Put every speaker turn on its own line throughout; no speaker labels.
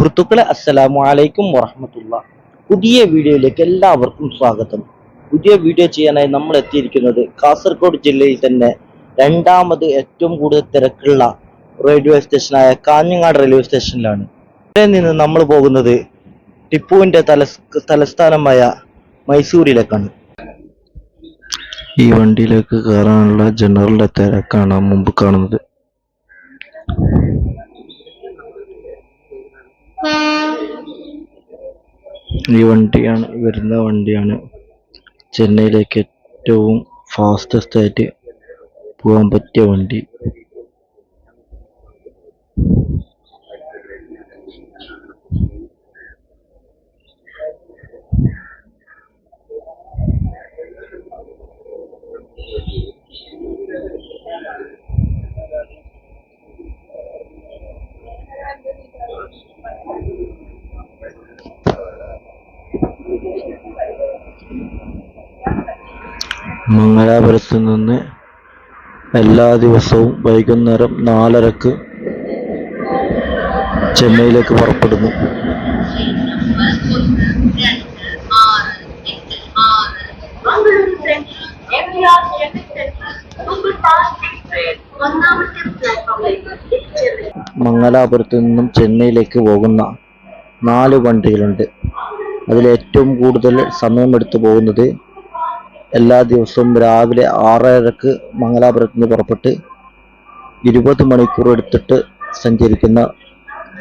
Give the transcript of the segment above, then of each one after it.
സുഹൃത്തുക്കളെ അസ്സലാമു അലൈക്കും വറഹമത്തുള്ള. പുതിയ വീഡിയോയിലേക്ക് എല്ലാവർക്കും സ്വാഗതം. പുതിയ വീഡിയോ ചെയ്യാനായി നമ്മൾ എത്തിയിരിക്കുന്നത് കാസർഗോഡ് ജില്ലയിൽ തന്നെ രണ്ടാമത് ഏറ്റവും കൂടുതൽ തിരക്കുള്ള റെയിൽവേ സ്റ്റേഷനായ കാഞ്ഞങ്ങാട് റെയിൽവേ സ്റ്റേഷനിലാണ്. ഇവിടെ നിന്ന് നമ്മൾ പോകുന്നത് ടിപ്പുവിന്റെ തലസ് തലസ്ഥാനമായ മൈസൂരിലേക്കാണ്. ഈ വണ്ടിയിലേക്ക് കയറാനുള്ള ജനറലിന്റെ തിരക്കാണ് മുമ്പ് കാണുന്നത്. ഈ വണ്ടിയാണ് വരുന്ന വണ്ടിയാണ് ചെന്നൈയിലേക്ക് ഏറ്റവും ഫാസ്റ്റസ്റ്റ് ആയിട്ട് പോകാൻ പറ്റിയ വണ്ടി. മംഗലാപുരത്ത് നിന്ന് എല്ലാ ദിവസവും വൈകുന്നേരം നാലരക്ക് ചെന്നൈയിലേക്ക് പുറപ്പെടുന്നു. മംഗലാപുരത്തു നിന്നും ചെന്നൈയിലേക്ക് പോകുന്ന നാല് വണ്ടികളുണ്ട്. അതിൽ ഏറ്റവും കൂടുതൽ സമയമെടുത്ത് പോകുന്നത് എല്ലാ ദിവസവും രാവിലെ ആറരക്ക് മംഗലാപുരത്ത് നിന്ന് പുറപ്പെട്ട് ഇരുപത് മണിക്കൂർ എടുത്തിട്ട് സഞ്ചരിക്കുന്ന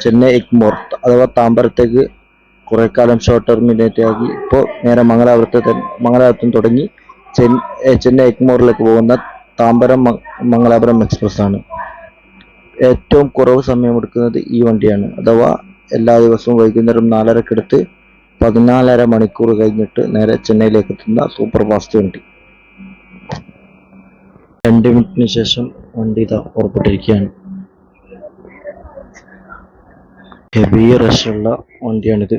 ചെന്നൈ എഗ്മോർ അഥവാ താമ്പരത്തേക്ക് കുറെ കാലം ഷോർട്ട് ടെർമിനേറ്റ് ആക്കി. ഇപ്പോൾ നേരെ മംഗലാപുരത്ത് മംഗലാപുരത്തും തുടങ്ങി ചെന്നൈ എഗ്മോറിലേക്ക് പോകുന്ന താമ്പരം മംഗലാപുരം എക്സ്പ്രസ് ആണ് ഏറ്റവും കുറവ് സമയമെടുക്കുന്നത് ഈ വണ്ടിയാണ്. അഥവാ എല്ലാ ദിവസവും വൈകുന്നേരം നാലരക്കെടുത്ത് പതിനാലര മണിക്കൂർ കഴിഞ്ഞിട്ട് നേരെ ചെന്നൈയിലേക്ക് എത്തുന്ന സൂപ്പർ ഫാസ്റ്റ് വണ്ടി. രണ്ട് മിനിറ്റിന് ശേഷം വണ്ടി ഇതാ പുറപ്പെട്ടിരിക്കുകയാണ്. ഹെവി റഷുള്ള വണ്ടിയാണിത്.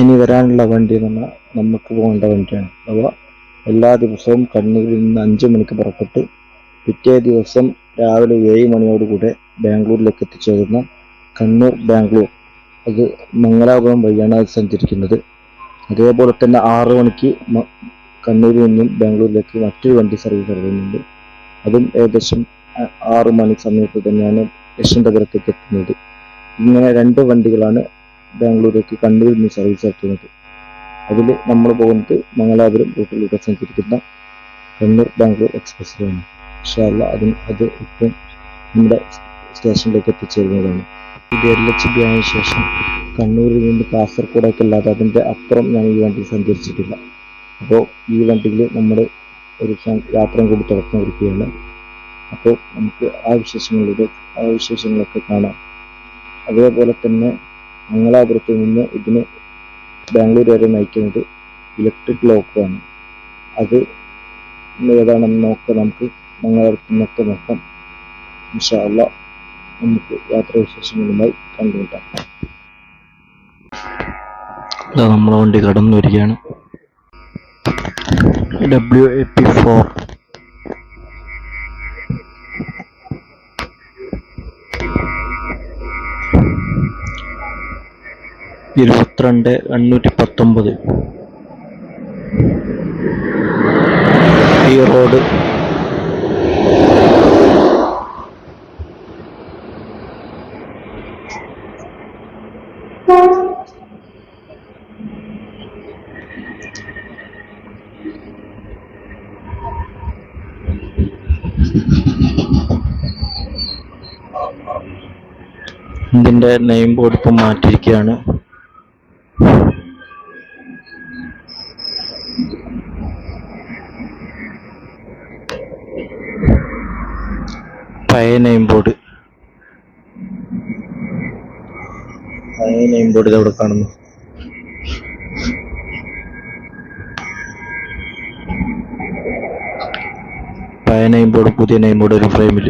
ഇനി വരാനുള്ള വണ്ടി എന്ന് പറഞ്ഞാൽ നമുക്ക് പോകേണ്ട വണ്ടിയാണ്. അഥവാ എല്ലാ ദിവസവും കണ്ണൂരിൽ നിന്ന് അഞ്ച് മണിക്ക് പുറപ്പെട്ട് പിറ്റേ ദിവസം രാവിലെ ഏഴ് മണിയോടുകൂടെ ബാംഗ്ലൂരിലേക്ക് എത്തിച്ചേരുന്ന കണ്ണൂർ ബാംഗ്ലൂർ. അത് മംഗലാപുരം വഴിയാണ് അത് സഞ്ചരിക്കുന്നത്. അതേപോലെ തന്നെ ആറ് മണിക്ക് കണ്ണൂരിൽ നിന്നും ബാംഗ്ലൂരിലേക്ക് മറ്റൊരു വണ്ടി സർവീസ് ഇറങ്ങുന്നുണ്ട് അതും ഏകദേശം ആറ് മണി സമയത്ത് തന്നെയാണ് യശ്വന്തപുരത്തേക്ക് എത്തുന്നത്. ഇങ്ങനെ രണ്ട് വണ്ടികളാണ് ബാംഗ്ലൂരേക്ക് കണ്ണൂരിൽ നിന്ന് സർവീസ് നടത്തുന്നത്. അതിൽ നമ്മൾ പോകുന്നത് മംഗലാപുരം റൂട്ടിലൂടെ സഞ്ചരിക്കുന്ന കണ്ണൂർ ബാംഗ്ലൂർ എക്സ്പ്രസ്സിലാണ്. അല്ല അതിന് അത് ഇപ്പം നമ്മുടെ സ്റ്റേഷനിലേക്ക് എത്തിച്ചേരുന്നതാണ്. ആയ ശേഷം കണ്ണൂരിൽ നിന്ന് കാസർഗോഡേക്കല്ലാതെ അതിന്റെ അപ്പുറം ഞാൻ ഈ വണ്ടി സഞ്ചരിച്ചിട്ടില്ല. അപ്പോൾ ഈ വണ്ടിയിൽ നമ്മൾ ഒരു യാത്ര കൂടി തുടക്കം കുറിക്കുകയാണ് അപ്പോൾ നമുക്ക് ആ വിശേഷങ്ങളിലൂടെ ആ വിശേഷങ്ങളൊക്കെ കാണാം. അതേപോലെ തന്നെ മംഗലാപുരത്ത് നിന്ന് ഇതിന് ബാംഗ്ലൂർ വരെ നയിക്കുന്നത് ഇലക്ട്രിക് ലോക്കാണ്. അത് ഏതാണെന്ന് നോക്കാം. നമുക്ക് മംഗലാപുരത്ത് നിന്നൊക്കെ നോക്കാം. ഇൻഷാ അള്ളാ. നമുക്ക് യാത്രാവിശേഷങ്ങളുമായി കണ്ടുമുട്ടാം. നമ്മളെ വണ്ടി കടന്നു വരികയാണ് ഡബ്ല്യു എ പി ഫോർ ഇരുപത്തിരണ്ട് എണ്ണൂറ്റി പത്തൊമ്പത് ഈ റോഡ് ഇതിന്റെ നെയിം ബോർഡ് ഇപ്പം മാറ്റിയിരിക്കുകയാണ്. പഴയ നെയിം ബോർഡ് പഴയ നെയിം ബോർഡ് ഇതവിടെ കാണുന്നു. പഴയ നെയിം ബോർഡ് പുതിയ നെയിം ബോർഡ് ഒരു ഫ്രെയിമിൽ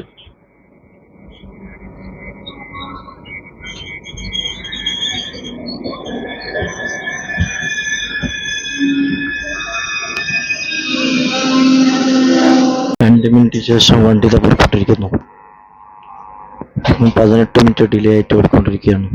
ശേഷം വണ്ടി ഇതാ പുറപ്പെട്ടിരിക്കുന്നു പതിനെട്ട് മിനിറ്റ് ഡിലേ ആയിട്ട് ഓടിക്കൊണ്ടിരിക്കുകയാണ്.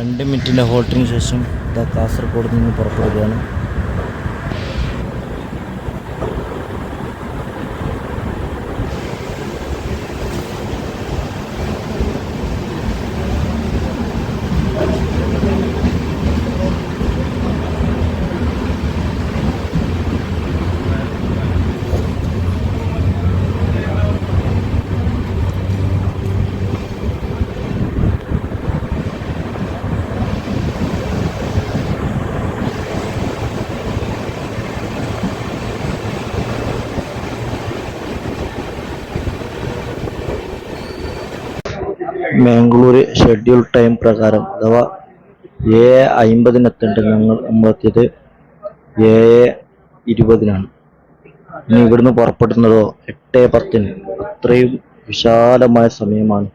രണ്ട് മിനിറ്റിന്റെ ഹോൾട്ടിന് ശേഷം ഇതാ കാസർഗോഡ് നിന്ന് പുറപ്പെടുകയാണ്. മാംഗ്ലൂര് ഷെഡ്യൂൾ ടൈം പ്രകാരം അഥവാ ഏഴ് അമ്പതിനെത്തേണ്ട ഞങ്ങൾ നമ്മളെത്തിയത് ഏഴ് ഇരുപതിനാണ്. ഇനി ഇവിടുന്ന് പുറപ്പെടുന്നതോ എട്ട് പത്തിന് അത്രയും വിശാലമായ സമയമാണ്.